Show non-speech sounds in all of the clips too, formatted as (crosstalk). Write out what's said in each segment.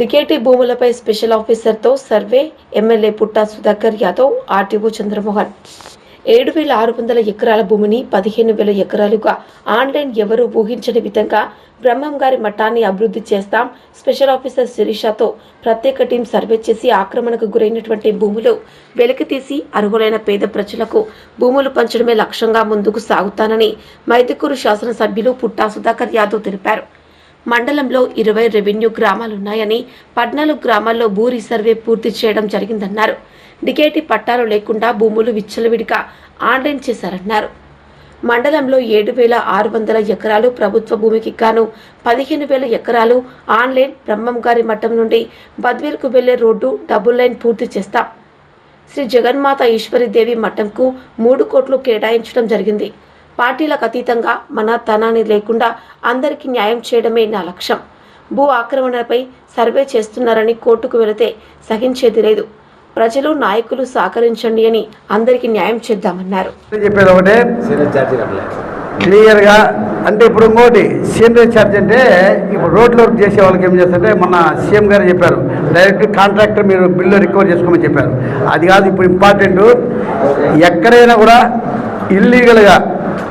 డికేటీ భూములపై special ఆఫీసర్తో survey MLA Putta Sudhakar Yadav RTO Chandramohan. ఏడు వేల ఆరు వందల ఎకరాల భూమిని పదిహేను వేల ఎకరాలుగా ఆన్లైన్ ఎవరూ ఊహించని విధంగా బ్రహ్మం గారి మఠాన్ని అభివృద్ధి చేస్తాం స్పెషల్ ఆఫీసర్ శిరీషతో ప్రత్యేక టీం సర్వే చేసి ఆక్రమణకు గురైనటువంటి భూములు వెలికితీసి అర్హులైన పేద ప్రజలకు భూములు పంచడమే లక్ష్యంగా ముందుకు సాగుతానని మైదుకూరు శాసనసభ్యులు పుట్టా సుధాకర్ యాదవ్ తెలిపారు. మండలంలో ఇరవై రెవెన్యూ గ్రామాలున్నాయని పద్నాలుగు గ్రామాల్లో భూ రీసర్వే పూర్తి చేయడం జరిగిందన్నారు. డికేటి పట్టాలు లేకుండా భూములు విచ్చలవిడిగా ఆన్లైన్ చేశారన్నారు. మండలంలో ఏడు వేల ఆరు వందల ఎకరాలు ప్రభుత్వ భూమికి గాను పదిహేను వేల ఎకరాలు ఆన్లైన్ బ్రహ్మంగారి మఠం నుండి బద్వేల్కు వెళ్ళే రోడ్డు డబుల్ లైన్ పూర్తి చేస్తాం. శ్రీ జగన్మాత ఈశ్వరీదేవి మఠంకు మూడు కోట్లు కేటాయించడం జరిగింది. పార్టీలకు అతీతంగా మన తనాన్ని లేకుండా అందరికీ న్యాయం చేయడమే నా లక్ష్యం. భూ ఆక్రమణపై సర్వే చేస్తున్నారని కోర్టుకు వెళితే సహించేది లేదు. ప్రజలు నాయకులు సహకరించండి అని అందరికీ న్యాయం చేద్దామన్నారు. చెప్పేది ఒకటే. క్లియర్గా అంటే ఇప్పుడు ఇంకోటి సీనియర్ ఛార్జ్ అంటే ఇప్పుడు రోడ్లు వర్క్ చేసే వాళ్ళకి ఏం చేస్తుంటే మన సీఎం గారు చెప్పారు. డైరెక్ట్ కాంట్రాక్టర్ మీరు బిల్లు రికవర్ చేసుకోమని చెప్పారు. అది కాదు ఇప్పుడు ఇంపార్టెంట్ ఎక్కడైనా కూడా ఇల్లీగల్గా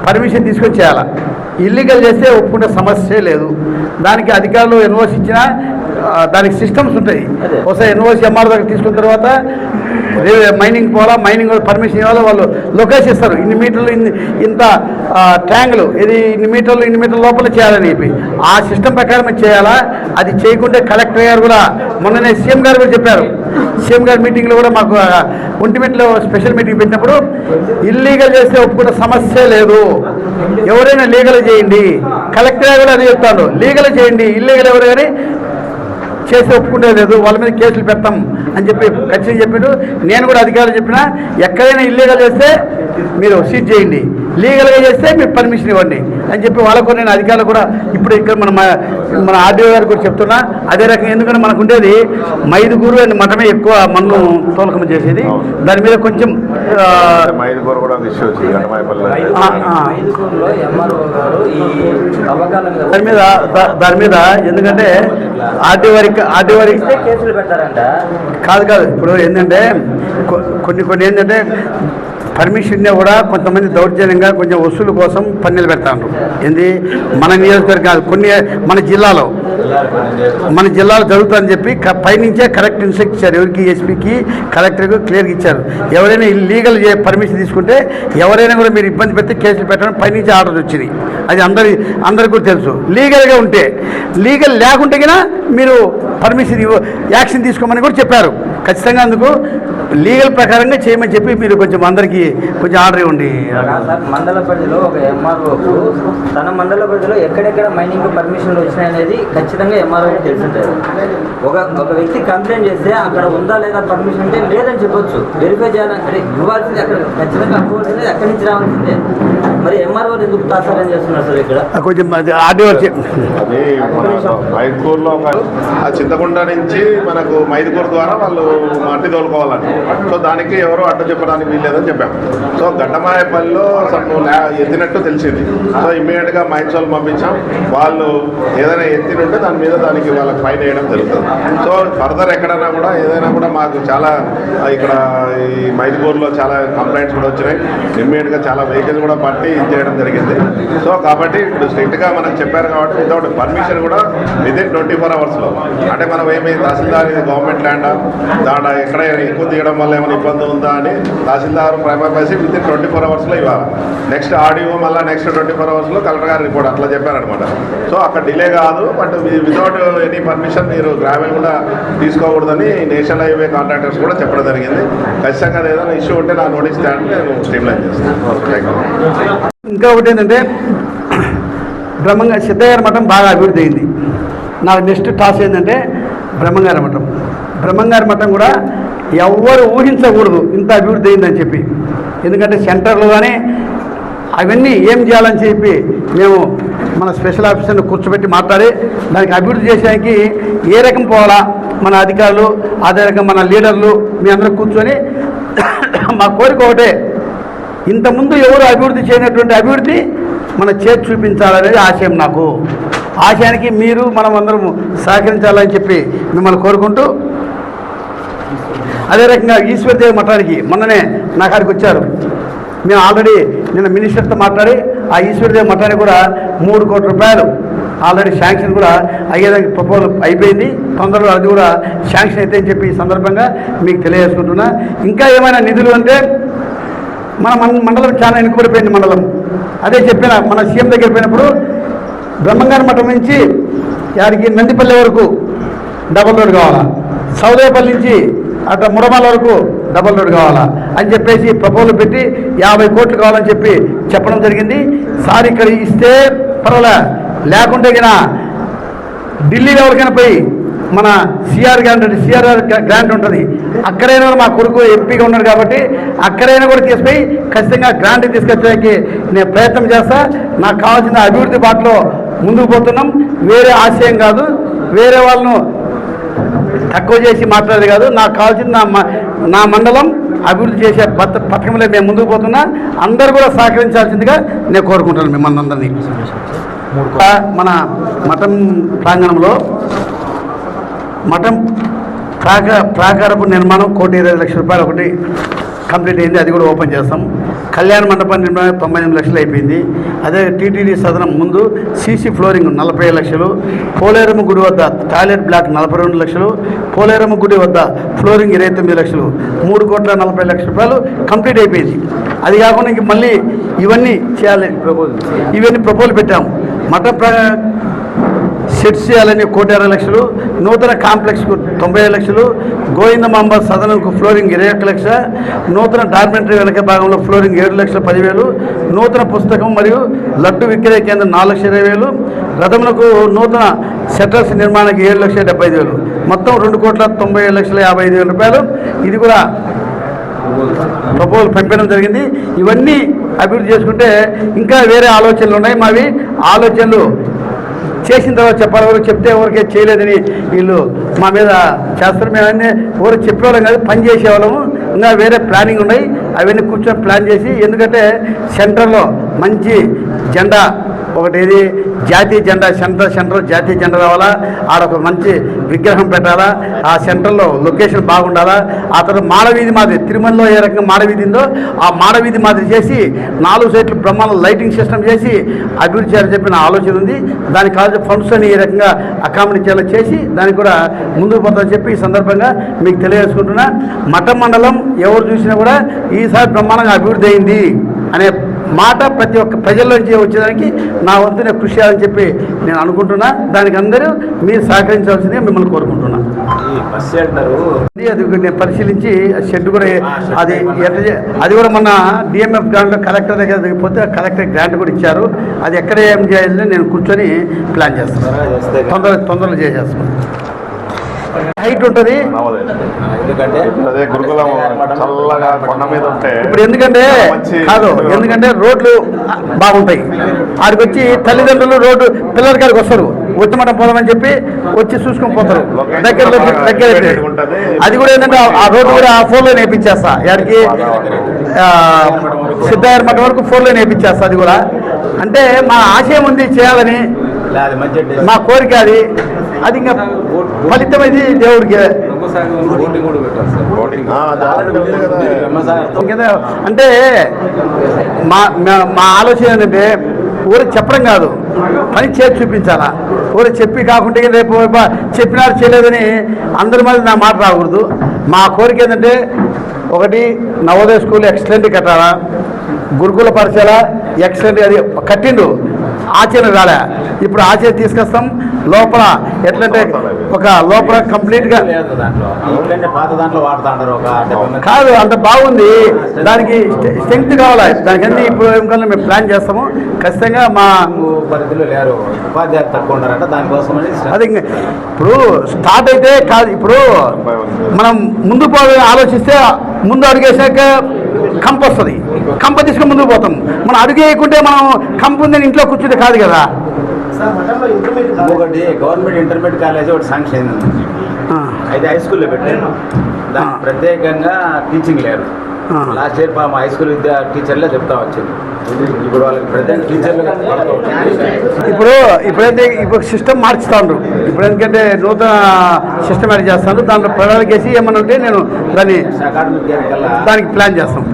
పర్మిషన్ తీసుకొచ్చేయాలి? ఇల్లీగల్ చేస్తే ఒప్పుకునే సమస్యే లేదు. దానికి అధికారులు ఎన్ఓసి ఇచ్చినా దానికి సిస్టమ్స్ ఉంటాయి. ఒకసారి ఎన్ఓసి ఎంఆర్ దగ్గర తీసుకున్న తర్వాత మైనింగ్ పోవాలా మైనింగ్ పర్మిషన్ ఇవ్వాలా వాళ్ళు లొకేషన్ ఇస్తారు. ఇన్ని మీటర్లు ఇన్ని ఇంత ట్యాంకులు ఇది ఇన్ని మీటర్లు ఇన్ని మీటర్ల లోపల చేయాలని చెప్పి. ఆ సిస్టమ్ ప్రకారం చేయాలా? అది చేయకుంటే కలెక్టర్ గారు కూడా మొన్ననే సీఎం గారు కూడా చెప్పారు. సీఎం గారి మీటింగ్లో కూడా మాకు ఒంటిమిట్లో స్పెషల్ మీటింగ్ పెట్టినప్పుడు ఇల్లీగల్ చేస్తే ఒప్పుకున్న సమస్య లేదు. ఎవరైనా లీగల్ చేయండి. కలెక్టర్ గారు కూడా అదే చెప్తాడు లీగల్ చేయండి. ఇల్లీగల్ ఎవరు కానీ చేసి ఒప్పుకునే లేదు వాళ్ళ మీద కేసులు పెడతాం అని చెప్పి ఖచ్చితంగా చెప్పిండు. నేను కూడా అధికారులు చెప్పినా ఎక్కడైనా ఇల్లీగల్ చేస్తే మీరు సీజ్ చేయండి. లీగల్గా చేస్తే మీరు పర్మిషన్ ఇవ్వండి అని చెప్పి వాళ్ళకు నేను అధికారులు కూడా ఇప్పుడు ఇక్కడ మన మన ఆర్డీఓ గారు కూడా చెప్తున్నా అదే రకంగా ఎందుకంటే మనకు ఉండేది మైదుగురు అని మఠమే ఎక్కువ మన్ను తోలకం చేసేది. దాని మీద కొంచెం కూడా దాని మీద దా- దాని మీద ఎందుకంటే ఆర్డీ వారికి ఆర్డీ వారికి ఇస్తే కేసులు పెడతారంట కాదు కాదు. ఇప్పుడు ఏంటంటే కొన్ని కొన్ని ఏంటంటే పర్మిషన్ కూడా కొంతమంది దౌర్జన్యంగా కొంచెం వసూలు కోసం పన్నీలు పెడతాను ఏంది? మన నియోజకవర్గం కాదు కొన్ని మన జిల్లాలో. మన జిల్లాలో జరుగుతుందని చెప్పి పైనుంచే కరెక్ట్ ఇన్స్ట్రక్ట్ ఇచ్చారు. ఎవరికి? ఎస్పీకి కలెక్టర్కి క్లియర్గా ఇచ్చారు. ఎవరైనా ఇల్లీగల్ పర్మిషన్ తీసుకుంటే ఎవరైనా కూడా మీరు ఇబ్బంది పెడితే కేసులు పెట్టడం పైనుంచి ఆర్డర్ వచ్చింది. అది అందరి అందరికీ తెలుసు. లీగల్గా ఉంటే లీగల్ లేకుంటే కన్నా మీరు పర్మిషన్ యాక్షన్ తీసుకోమని కూడా చెప్పారు. ఖచ్చితంగా అందుకు లీగల్ ప్రకారంగా చేయమని చెప్పి మీరు కొంచెం అందరికీ కొంచెం ఆర్డర్ ఇవ్వండి. మండల పరిధిలో ఒక ఎంఆర్ఓ తన మండల పరిధిలో ఎక్కడెక్కడ మైనింగ్ పర్మిషన్లు వచ్చినాయనేది ఖచ్చితంగా ఎంఆర్ఓ తెలిసింటారు ఒక ఒక వ్యక్తి కంప్లైంట్ చేస్తే అక్కడ ఉందా లేదా పర్మిషన్ అంటే లేదని చెప్పొచ్చు. వెరిఫై చేయాలంటే ఇవ్వాల్సింది అక్కడ ఖచ్చితంగా అవ్వాల్సింది అక్కడి నుంచి రావాల్సిందే. మరి ఎంఆర్ఓ ఎందుకు తాసారం చేస్తున్నారు సార్ ఇక్కడ? కొంచెం అది మైదుకూరులో ఆ చింతకుంట నుంచి మనకు మైదుకూరు ద్వారా వాళ్ళు మట్టి తోలుకోవాలని సో దానికి ఎవరు అడ్డు చెప్పడానికి వీల్లేదని చెప్పాం. సో గడ్డమాయపల్లిలో అసలు నువ్వు లా- ఎత్తినట్టు తెలిసింది. సో ఇమ్మీడియట్గా మైన్స్ వాళ్ళు పంపించాం. వాళ్ళు ఏదైనా ఎత్తినుంటే దాని మీద దానికి వాళ్ళకి ఫైన్ వేయడం జరుగుతుంది. సో ఫర్దర్ ఎక్కడైనా కూడా ఏదైనా కూడా మాకు చాలా ఇక్కడ ఈ మైదుకూరులో చాలా కంప్లైంట్స్ కూడా వచ్చినాయి. ఇమ్మీడియట్గా చాలా వెహికల్ కూడా పట్టి చేయడం జరిగింది. సో కాబట్టి ఇప్పుడు స్ట్రిక్ట్గా మనం చెప్పారు కాబట్టి వితౌట్ పర్మిషన్ కూడా విదిన్ ట్వంటీ ఫోర్ అవర్స్లో అంటే మనం ఏమి తహసీల్దార్ ఇది గవర్నమెంట్ ల్యాండ్ దాంట్లో ఎక్కడ ఎక్కువ తీయడం వల్ల ఏమైనా ఇబ్బంది ఉందా అని తహసీల్దార్ ప్రైమర్ పేసి విత్ ఇన్ ట్వంటీ ఫోర్ అవర్స్లో ఇవ్వాలి. నెక్స్ట్ ఆడియో మళ్ళీ నెక్స్ట్ ట్వంటీ ఫోర్ అవర్స్లో కలెక్టర్ గారు రిపోర్ట్ అట్లా చెప్పారనమాట సో అక్కడ డిలే కాదు బట్ వితౌట్ ఎనీ పర్మిషన్ మీరు గ్రామీణ కూడా తీసుకోకూడదని నేషనల్ హైవే కాంట్రాక్టర్స్ కూడా చెప్పడం జరిగింది. ఖచ్చితంగా ఏదైనా ఇష్యూ ఉంటే నా నోటీస్ దాన్ని నేను స్ట్రీమ్లైన్ చేస్తాను. థ్యాంక్ యూ ఇంకా ఒకటి ఏంటంటే బ్రహ్మంగారి సిద్ధయ్యార మఠం బాగా అభివృద్ధి అయింది. నాకు నెక్స్ట్ టాస్ ఏంటంటే బ్రహ్మంగారి మఠం. బ్రహ్మంగారి మఠం కూడా ఎవ్వరు ఊహించకూడదు ఇంత అభివృద్ధి అయిందని చెప్పి. ఎందుకంటే సెంటర్లో కానీ అవన్నీ ఏం చేయాలని చెప్పి మేము మన స్పెషల్ ఆఫీసర్ని కూర్చోబెట్టి మాట్లాడి దానికి అభివృద్ధి చేసేదానికి ఏ రకం పోవాలా మన అధికారులు అదే రకం మన లీడర్లు మీ అందరూ కూర్చొని (coughs) మా కోరిక ఒకటే ఇంతకుముందు ఎవరు అభివృద్ధి చేయనటువంటి అభివృద్ధి మన చేతి చూపించాలనేది ఆశయం నాకు. ఆశయానికి మీరు మనం అందరం సహకరించాలని చెప్పి మిమ్మల్ని కోరుకుంటూ అదే రకంగా ఈశ్వరదేవి మఠానికి మొన్ననే నా కాడికి వచ్చారు. మేము ఆల్రెడీ నిన్న మినిస్టర్తో మాట్లాడి ఆ ఈశ్వరదేవి మఠానికి కూడా మూడు కోట్ల రూపాయలు ఆల్రెడీ శాంక్షన్ కూడా అయ్యేదానికి ప్రపోజల్ అయిపోయింది. తొందరలో అది కూడా శాంక్షన్ అయితే అని చెప్పి ఈ సందర్భంగా మీకు తెలియజేసుకుంటున్నా. ఇంకా ఏమైనా నిధులు అంటే మన మన మండలం చాలా వెనుకబడిపోయింది మండలం. అదే చెప్పిన మన సీఎం దగ్గర పోయినప్పుడు బ్రహ్మంగారి మఠం నుంచి యాడికి నందిపల్లి వరకు డబల్ రోడ్ కావాలా? సౌదేపల్లి నుంచి అట్లా ముడమల వరకు డబల్ రోడ్ కావాలా? అని చెప్పేసి ప్రపోజల్ పెట్టి యాభై కోట్లు కావాలని చెప్పి చెప్పడం జరిగింది. సార్ ఇక్కడ ఇస్తే పర్వాలే. లేకుంటే గిన ఢిల్లీలో ఎవరికైనా పోయి మన సిఆర్ గ్రాంట్ సిఆర్ఆర్ గ్రాంట్ ఉంటుంది. అక్కడైనా కూడా మా కొడుకు ఎంపీగా ఉన్నాడు కాబట్టి అక్కడైనా కూడా తీసుకుపోయి ఖచ్చితంగా గ్రాంట్ తీసుకొచ్చడానికి నేను ప్రయత్నం చేస్తా. నాకు కావాల్సిన అభివృద్ధి బాటలో ముందుకు పోతున్నాం. వేరే ఆశయం కాదు. వేరే వాళ్ళను తక్కువ చేసి మాట్లాడేది కాదు. నాకు కావాల్సిన నా నా మండలం అభివృద్ధి చేసే పథ పథకంలో మేము ముందుకు పోతున్నా. అందరూ కూడా సహకరించాల్సిందిగా నేను కోరుకుంటాను మిమ్మల్ని అందరినీ. మన మఠం ప్రాంగణంలో మఠం ప్రాక ప్రాకారపు నిర్మాణం కోటి ఇరవై లక్షల రూపాయలు ఒకటి కంప్లీట్ అయింది. అది కూడా ఓపెన్ చేస్తాం. కళ్యాణ మండపం నిర్మాణం తొంభై ఎనిమిది లక్షలు అయిపోయింది. అదే టీటీడీ సదనం ముందు సీసీ ఫ్లోరింగ్ నలభై లక్షలు. పోలేరమ్మ గుడి వద్ద టాయిలెట్ బ్లాక్ నలభై రెండు లక్షలు. పోలేరమ్మ గుడి వద్ద ఫ్లోరింగ్ ఇరవై తొమ్మిది లక్షలు. మూడు కోట్ల నలభై లక్షల రూపాయలు కంప్లీట్ అయిపోయింది. అది కాకుండా ఇంక మళ్ళీ ఇవన్నీ చేయాలి. ఇవన్నీ ప్రపోజల్ పెట్టాము మఠ ప్ర సెట్స్ చేయాలని కోటి అరవై లక్షలు నూతన కాంప్లెక్స్కు తొంభై ఐదు లక్షలు గోవిందమాంబ సదనంకు ఫ్లోరింగ్ ఇరవై ఒక్క లక్ష నూతన డార్మెంటరీ వెనక భాగంలో ఫ్లోరింగ్ ఏడు లక్షల పదివేలు నూతన పుస్తకం మరియు లడ్డు విక్రయ కేంద్రం నాలుగు లక్షల ఇరవై వేలు రథములకు నూతన సెటర్స్ నిర్మాణానికి ఏడు లక్షల డెబ్బై ఐదు వేలు. మొత్తం రెండు కోట్ల తొంభై ఏడు లక్షల యాభై ఐదు వేల రూపాయలు. ఇది కూడా ప్రపోజల్ పంపడం జరిగింది. ఇవన్నీ అభివృద్ధి చేసుకుంటే ఇంకా వేరే ఆలోచనలు ఉన్నాయి మావి. ఆలోచనలు చేసిన తర్వాత చెప్పాలి ఎవరు చెప్తే ఎవరికే చేయలేదని వీళ్ళు మా మీద చేస్తారు. మేము అన్నీ ఎవరు చెప్పేవాళ్ళం కాదు పని చేసేవాళ్ళము ఇంకా వేరే ప్లానింగ్ ఉన్నాయి. అవన్నీ కూర్చొని ప్లాన్ చేసి ఎందుకంటే సెంటర్లో మంచి జెండా ఒకటి ఏది జాతీయ జెండా సెంటర్ సెంటర్ జాతీయ జెండా రావాలా? ఆడ ఒక మంచి విగ్రహం పెట్టాలా? ఆ సెంటర్లో లొకేషన్ బాగుండాలా? ఆ తర్వాత మాడవీధి మాదిరి తిరుమలలో ఏ రకంగా మాడవీధి ఉందో ఆ మాడవీధి మాదిరి చేసి నాలుగు సైట్లు బ్రహ్మాండ లైటింగ్ సిస్టమ్ చేసి అభివృద్ధి చేయాలని చెప్పిన ఆలోచన ఉంది. దానికి కావాల్సిన ఫండ్స్ అని ఈ రకంగా అకామిడేట్ చేసి దానికి కూడా ముందుకు పోతామని చెప్పి ఈ సందర్భంగా మీకు తెలియజేసుకుంటున్నా. మఠ మండలం ఎవరు చూసినా కూడా ఈసారి బ్రహ్మాండంగా అభివృద్ధి అయింది అనే మాట ప్రతి ఒక్క ప్రజల్లోంచి వచ్చేదానికి నా వంతు నేను కృషి చేయాలని చెప్పి నేను అనుకుంటున్నా. దానికి అందరూ మీరు సహకరించాల్సిందిగా మిమ్మల్ని కోరుకుంటున్నా. అది నేను పరిశీలించి షెడ్ కూడా అది అది కూడా మొన్న డిఎంఎఫ్ గ్రాంట్లో కలెక్టర్ దగ్గర పోతే కలెక్టర్ గ్రాంట్ కూడా ఇచ్చారు. అది ఎక్కడ ఏం చేయాలని నేను కూర్చొని ప్లాన్ చేస్తాను త్వరగా చేస్తే తొందర తొందరలో చేసేస్తాను హైట్ ఉంటుంది? ఇప్పుడు ఎందుకంటే కాదు ఎందుకంటే రోడ్లు బాగుంటాయి. ఆడికి వచ్చి తల్లిదండ్రులు రోడ్డు పిల్లల కాడికి వస్తారు. వచ్చి మనం పోదామని చెప్పి వచ్చి చూసుకొని పోతారు. దగ్గరలో దగ్గర అది కూడా ఏంటంటే ఆ- రోడ్డు కూడా ఆ ఫోన్లో నేర్పించేస్తా. యాడికి సిద్ధాయర్ మఠం వరకు ఫోన్లో నేర్పించేస్తా అది కూడా. అంటే మా ఆశయం ఉంది చేయాలని. మా కోరిక అది. అది ఇంకా ఫలితం ఇది దేవుడికి అంటే మా మా- ఆలోచన ఏంటంటే ఊరికి చెప్పడం కాదు పని చేసి చూపించాలా. ఊరికి చెప్పి కాకుండా రేపు చెప్పినారు చేయలేదని అందరి మీద నా మాట రాకూడదు. మా కోరిక ఏంటంటే ఒకటి నవోదయ స్కూల్ ఎక్సలెంట్ కట్టాలా. గురుకుల పరిచయాల ఎక్సలెంట్ అది కట్టిండు. ఆచరణ రాలే. ఇప్పుడు ఆచే తీసుకొస్తాం. లోపల ఎట్లంటే ఒక లోపల కంప్లీట్గా లేదు దాంట్లో కాదు అంత బాగుంది. దానికి స్ట్రెంగ్త్ కావాలి? దానికి అన్ని ఇప్పుడు ఏం మేము ప్లాన్ చేస్తాము. ఖచ్చితంగా మా పరిధిలో లేరు ఉపాధ్యాయులు తక్కువ ఉన్నారంట దానికోసం అది ఇప్పుడు స్టార్ట్ అయితే కాదు. ఇప్పుడు మనం ముందు పోవాలని ఆలోచిస్తే ముందు అడిగేసాక కంప వస్తుంది కంప తీసుకుని ముందుకు పోతాం. మనం అడుగు వేయకుంటే మనం కంప ఉందని ఇంట్లో కూర్చుంటే కాదు కదా. ఒకటి గవర్నమెంట్ ఇంటర్మీడియట్ కాలేజ్ ఒకటి శాంక్షన్ అయింది. అయితే హై స్కూల్లో పెట్టారు. దానికి ప్రత్యేకంగా టీచింగ్ లేరు. లాస్ట్ ఇయర్ మా హై స్కూల్ విద్యా టీచర్లే చెప్తా వచ్చింది. ఇప్పుడు వాళ్ళకి ప్రజెంట్ టీచర్లు. ఇప్పుడు ఇప్పుడైతే ఇప్పుడు సిస్టమ్ మార్చుతాండ్రు. ఇప్పుడు ఎందుకంటే నూతన సిస్టమేటిక్ చేస్తాను దాంట్లో ప్రణాళిక వేసి ఏమన్నా ఉంటే నేను దాన్ని దానికి ప్లాన్ చేస్తాం.